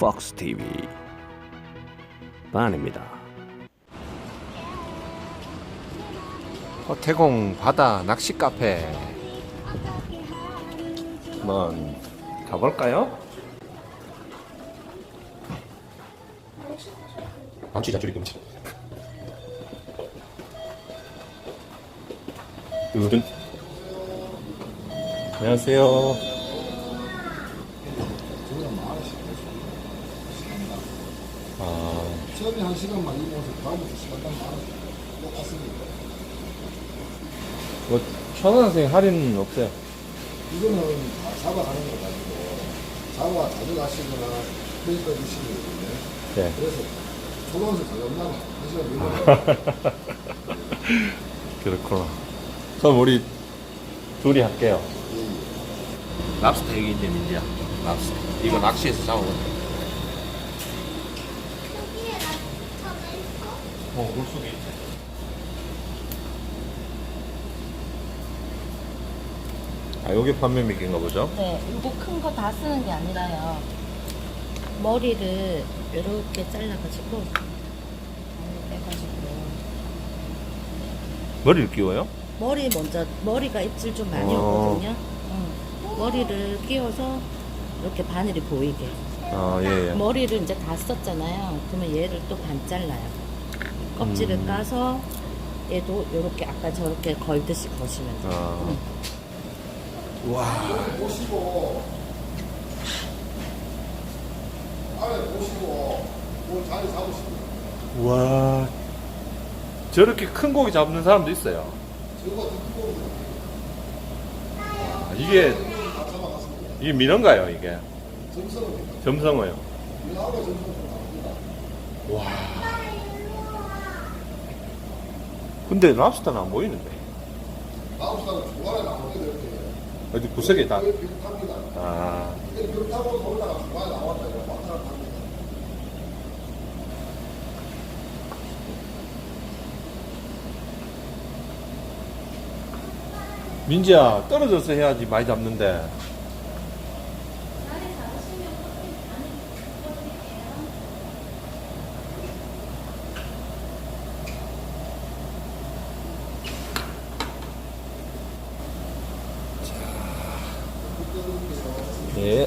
폭스 TV 반입니다. 호태공 바다 낚시 카페 한번 가볼까요? 방치 자줄이 금지. 안녕하세요. 처음에 한 시간만 이용해서 다음부터 시간 딱 많아. 똑같습니다. 뭐 천원생 할인은 없어요. 이거는 다 잡아가는 거 가지고 잡아 자주 가시거나 그러니까 드시거든요. 네. 그래서 초반에서 가려면 한 시간 밀려. 그렇구나. 그럼 우리 둘이 할게요. 랍스터 여기 있네, 민지야. 랍스터. 이거 낚시해서 잡아보 어, 물 속에 있네. 아, 여기 판매 미끼인가 보죠? 네, 이거 큰 거 다 쓰는 게 아니라요. 머리를 이렇게 잘라가지고 빼가지고 머리를 끼워요? 머리 먼저 머리가 입질 좀 많이 어. 오거든요. 응. 머리를 끼워서 이렇게 바늘이 보이게. 아, 예, 예. 머리를 이제 다 썼잖아요. 그러면 얘를 또 반 잘라요. 껍질을 음. 까서 얘도 이렇게 아까 저렇게 걸듯이 거시면 돼요. 아. 응. 보시고 아래 보시고 뭐 자리 잡으시고 와. 저렇게 큰 고기 잡는 사람도 있어요. 저거 아, 이게. 이게 민어인가요, 이게? 점성어요. 다릅니다. 와. 근데 랍스터는 안 보이는데. 시간은 중간에 나오게 될게 어디 구석에 다. 비슷합니다. 아. 근데 그 타고 올라가 중간에 나왔다 이거 왔다 갔다 합니다. 민지야, 떨어져서 해야지 많이 잡는데. 네.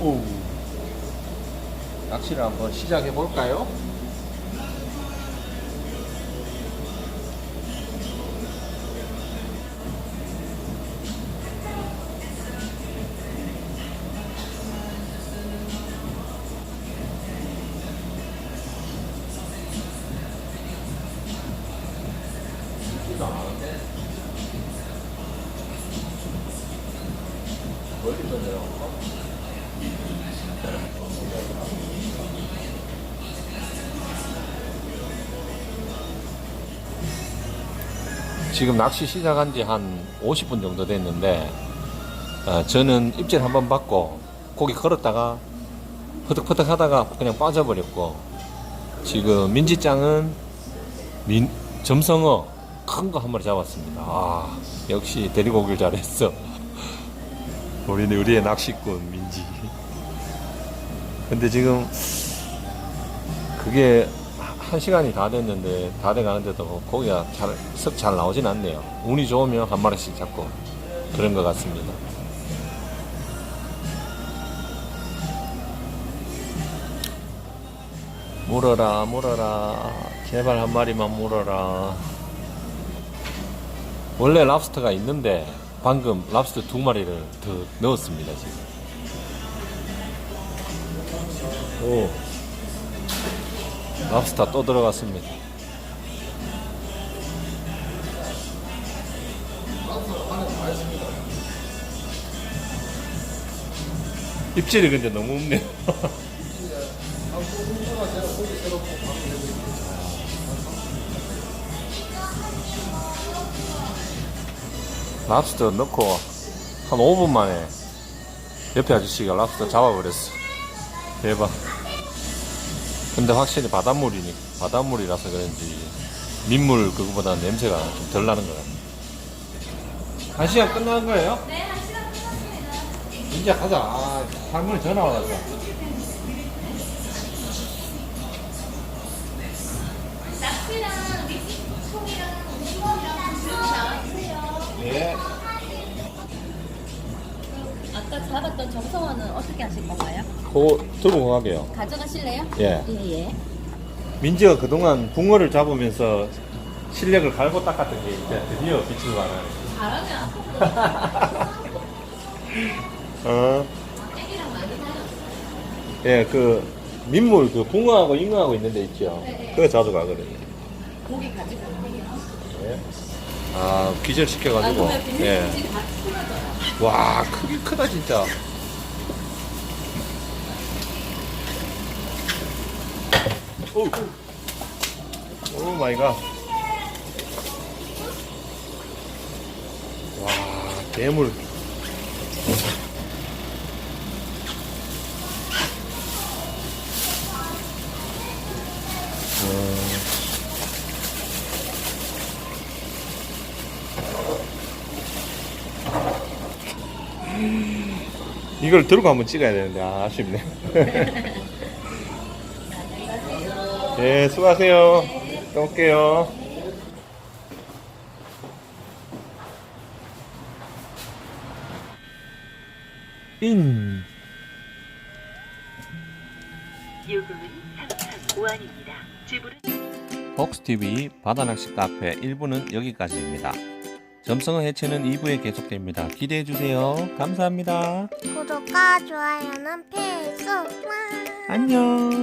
오. 낚시를 한번 시작해 볼까요? 지금 낚시 시작한 지 한 50분 정도 됐는데 어, 저는 입질 한 번 받고 고기 걸었다가 퍼득퍼득 하다가 그냥 빠져버렸고 지금 민지짱은 민, 점성어 큰 거 한 마리 잡았습니다 아 역시 데리고 오길 잘했어 우리는 우리의 낚시꾼 민지 근데 지금 그게 한 시간이 다 됐는데 다 돼가는데도 고기가 잘, 썩 잘 나오진 않네요. 운이 좋으면 한 마리씩 잡고 그런 것 같습니다. 물어라, 물어라. 제발 한 마리만 물어라. 원래 랍스터가 있는데 방금 랍스터 두 마리를 더 넣었습니다, 지금. 오. 랍스터 또 들어갔습니다. 입질이 근데 너무 없네요. 랍스터 넣고 한 5분 만에 옆에 아저씨가 랍스터 잡아버렸어. 대박. 근데 확실히 바닷물이니 바닷물이라서 그런지 민물 그거보다 냄새가 좀 덜 나는 것 같아요. 한 시간 끝난 거예요? 네, 한 시간 끝났습니다. 이제 가자. 아, 할머니 전화 와가지고. 낙지랑 미끼통이랑. 예. 아까 잡았던 정성어는 어떻게 하실 건가요? 그거 들고 가게요. 가져가실래요? 예. 예, 예. 민지가 그동안 붕어를 잡으면서 실력을 갈고 닦았던 게 이제 드디어 빛을 발하네. 바람이 아프고 어. 애기랑 많이 다녔어요. 예, 그 민물 그 붕어하고 잉어하고 있는 데 있죠. 네, 네. 그거 자주 가거든요. 고기 가지고 오세요. 예. 아, 기절 아, 시켜가지고. 그러면 예. 와, 크기 크다 진짜. 오, 오 마이 갓. 와, 괴물. 이걸 들고 한번 찍어야 되는데 아, 아쉽네. 네, 수고하세요. 또 올게요. 인. 요금은 3,500원입니다. 지불은 복스TV 바다낚시 카페 1부는 여기까지입니다. 점성어 해체는 2부에 계속됩니다. 기대해주세요. 감사합니다. 구독과 좋아요는 필수. 와. 안녕.